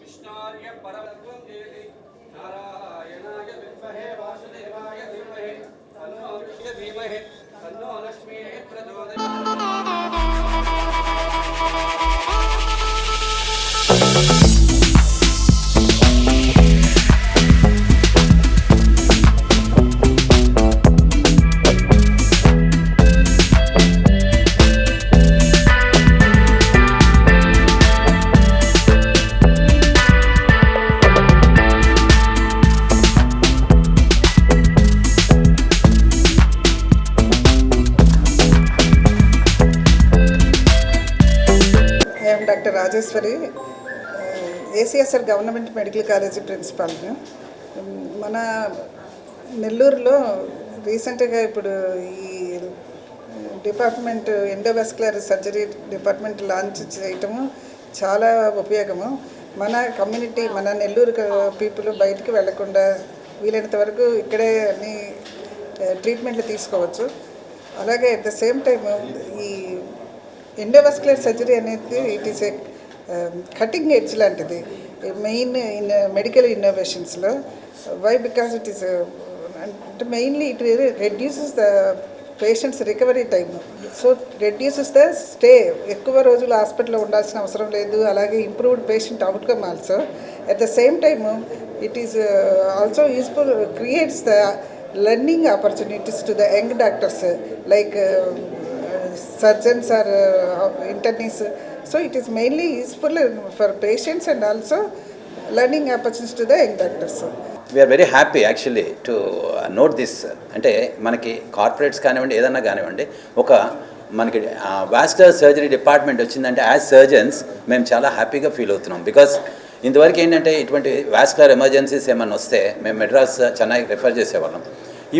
विष्णाय परमदेवी नारायणाय विद्महे वासुदेवाय धीमहि। तन्नो विष्णु धीमहि तन्नो लक्ष्मी प्रचोदयात् Rajeswari ACSR government medical college ప్రిన్సిపాల్ని మన నెల్లూరులో రీసెంట్గా ఇప్పుడు ఈ department endovascular surgery department launch చేయటము చాలా ఉపయోగము. మన కమ్యూనిటీ మన నెల్లూరు పీపుల్ బయటికి వెళ్ళకుండా వీలైనంత వరకు ఇక్కడే అన్ని ట్రీట్మెంట్లు తీసుకోవచ్చు. అలాగే అట్ ద సేమ్ టైం ఈ ఎండోవాస్కులర్ సర్జరీ అనేది it is a cutting edge లాంటిది. మెయిన్ ఇన్ మెడికల్ ఇన్నోవేషన్స్లో వై బికాస్ ఇట్ ఈస్ అంటే mainly it reduces the patients recovery time so reduces the stay ఎక్కువ రోజులు హాస్పిటల్లో ఉండాల్సిన అవసరం లేదు. అలాగే improved patient outcome also at the same time it is also useful creates the learning opportunities to the young doctors like surgeons or internees. So it is mainly useful for patients and also learning opportunities to the young doctors. We're very happy actually to note this అంటే మనకి corporates కానివ్వండి ఏదన్నా కానివ్వండి ఒక మనకి vascular surgery department వచ్చిందంటే as surgeons మేము చాలా హ్యాపీగా ఫీల్ అవుతున్నాం. బికాస్ ఇంతవరకు ఏంటంటే ఇటువంటి వాస్కులర్ ఎమర్జెన్సీస్ ఏమైనా వస్తే మేము మెడ్రాస్ చెన్నై రిఫర్ చేసేవాళ్ళం.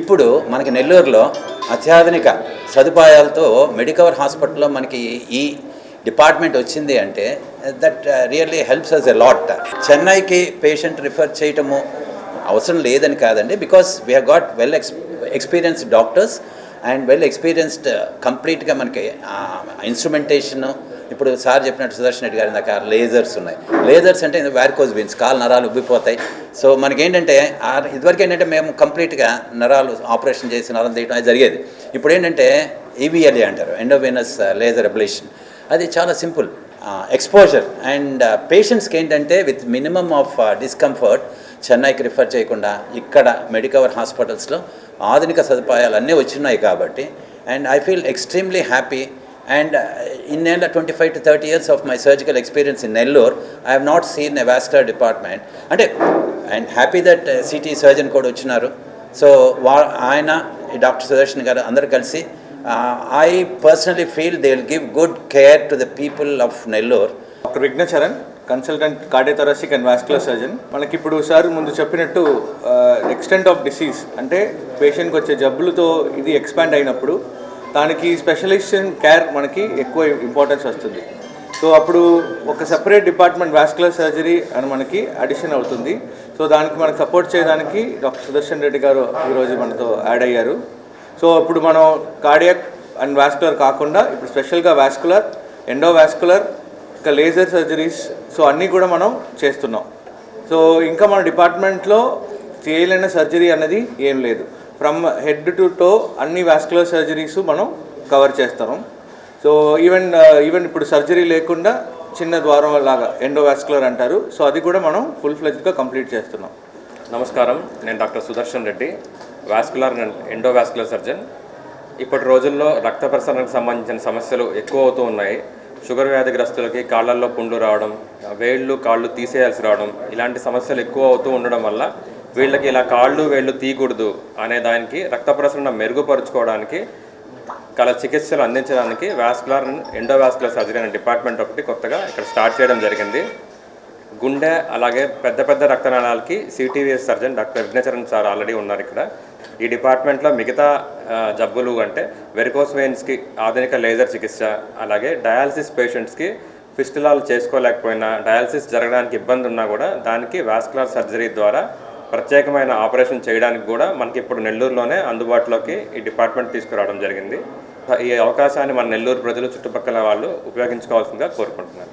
ఇప్పుడు మనకి నెల్లూరులో అత్యాధునిక సదుపాయాలతో మెడికవర్ హాస్పిటల్లో మనకి ఈ డిపార్ట్మెంట్ వచ్చింది అంటే that really helps us a lot చెన్నైకి పేషెంట్ రిఫర్ చేయటము అవసరం లేదని కాదండి because we have got well ex experienced doctors and well experienced కంప్లీట్గా మనకి ఇన్స్ట్రుమెంటేషన్ ఇప్పుడు సార్ చెప్పినట్టు సుదర్శన్ రెడ్డి గారి దాకా లేజర్స్ ఉన్నాయి. లేజర్స్ అంటే వ్యార్కోజ్ బీన్స్ కాలు నరాలు ఉబ్బిపోతాయి. సో మనకేంటంటే ఏంటంటే ఇదివరకు ఏంటంటే మేము కంప్లీట్గా నరాలు ఆపరేషన్ చేసి నరం తీయడం అది జరిగేది. ఇప్పుడు ఏంటంటే ఈవీఎల్ఏ అంటారు ఎండోవెనస్ లేజర్ అబ్లేషన్ అది చాలా సింపుల్. ఎక్స్పోజర్ అండ్ పేషెంట్స్కి ఏంటంటే విత్ మినిమమ్ ఆఫ్ డిస్కంఫర్ట్ చెన్నైకి రిఫర్ చేయకుండా ఇక్కడ మెడికవర్ హాస్పిటల్స్లో ఆధునిక సదుపాయాలు అన్నీ వచ్చినాయి కాబట్టి and I feel extremely happy and in నేల twenty five to thirty years of my surgical experience in Nellore I have not seen a vascular department అంటే and happy that city surgeon కూడా వచ్చినారు. సో వా ఆయన ఈ doctor Sudarshan garu అందరు కలిసి I personally feel they will give good care to the people of Nellore doctor Vighnacharan consultant cardiothoracic and vascular surgeon మనకి ఇప్పుడు సార్ ముందు చెప్పినట్టు ఎక్స్టెంట్ ఆఫ్ డిసీజ్ అంటే పేషెంట్కి వచ్చే జబ్బులతో ఇది ఎక్స్పాండ్ అయినప్పుడు దానికి స్పెషలైజేషన్ కేర్ మనకి ఎక్కువ ఇంపార్టెన్స్ వస్తుంది. సో అప్పుడు ఒక సెపరేట్ డిపార్ట్మెంట్ వాస్కులర్ సర్జరీ అని మనకి అడిషన్ అవుతుంది. సో దానికి మనకు సపోర్ట్ చేయడానికి డాక్టర్ సుదర్శన్ రెడ్డి గారు ఈరోజు మనతో యాడ్ అయ్యారు. సో ఇప్పుడు మనం కార్డియాక్ అండ్ వాస్కులర్ కాకుండా ఇప్పుడు స్పెషల్గా వాస్కులర్ ఎండోవాస్కులర్ ఇంకా లేజర్ సర్జరీస్ సో అన్నీ కూడా మనం చేస్తున్నాం. సో ఇంకా మన డిపార్ట్మెంట్లో చేయలేని సర్జరీ అన్నది ఏం లేదు. ఫ్రమ్ హెడ్ టు టో అన్ని వాస్కులర్ సర్జరీస్ మనం కవర్ చేస్తాం. సో ఈవెన్ uh, ఈవెన్ ఇప్పుడు సర్జరీ లేకుండా చిన్న ద్వారం లాగా ఎండోవాస్కులర్ అంటారు. సో అది కూడా మనం ఫుల్ ఫ్లెజ్గా కంప్లీట్ చేస్తున్నాం. నమస్కారం. నేను doctor Sudarshan Reddy. Vascular and endovascular surgeon ఇప్పటి రోజుల్లో రక్త ప్రసరణకు సంబంధించిన సమస్యలు ఎక్కువ అవుతూ ఉన్నాయి. షుగర్ వ్యాధిగ్రస్తులకి కాళ్ళల్లో పుండ్లు రావడం వేళ్ళు కాళ్ళు తీసేయాల్సి రావడం ఇలాంటి సమస్యలు ఎక్కువ అవుతూ ఉండడం వల్ల వీళ్ళకి ఇలా కాళ్ళు వేళ్ళు తీయకూడదు అనే దానికి రక్త ప్రసరణ మెరుగుపరుచుకోవడానికి కల చికిత్సలు అందించడానికి వాస్కులర్ ఎండోవాస్కులర్ సర్జరీ అనే డిపార్ట్మెంట్ ఒకటి కొత్తగా ఇక్కడ స్టార్ట్ చేయడం జరిగింది. గుండె అలాగే పెద్ద పెద్ద రక్తనాళాలకి CTVS surgeon doctor Vighnacharan sir already ఉన్నారు ఇక్కడ. ఈ డిపార్ట్మెంట్లో మిగతా జబ్బులు అంటే వెరికోస్ వెయిన్స్కి ఆధునిక లేజర్ చికిత్స అలాగే డయాలసిస్ పేషెంట్స్కి ఫిస్టులాలు చేసుకోలేకపోయినా డయాలసిస్ జరగడానికి ఇబ్బంది ఉన్నా కూడా దానికి వాస్కులర్ సర్జరీ ద్వారా ప్రత్యేకమైన ఆపరేషన్ చేయడానికి కూడా మనకి ఇప్పుడు నెల్లూరులోనే అందుబాటులోకి ఈ డిపార్ట్మెంట్ తీసుకురావడం జరిగింది. ఈ అవకాశాన్ని మన నెల్లూరు ప్రజలు చుట్టుపక్కల వాళ్ళు ఉపయోగించుకోవాల్సిందిగా కోరుకుంటున్నాను.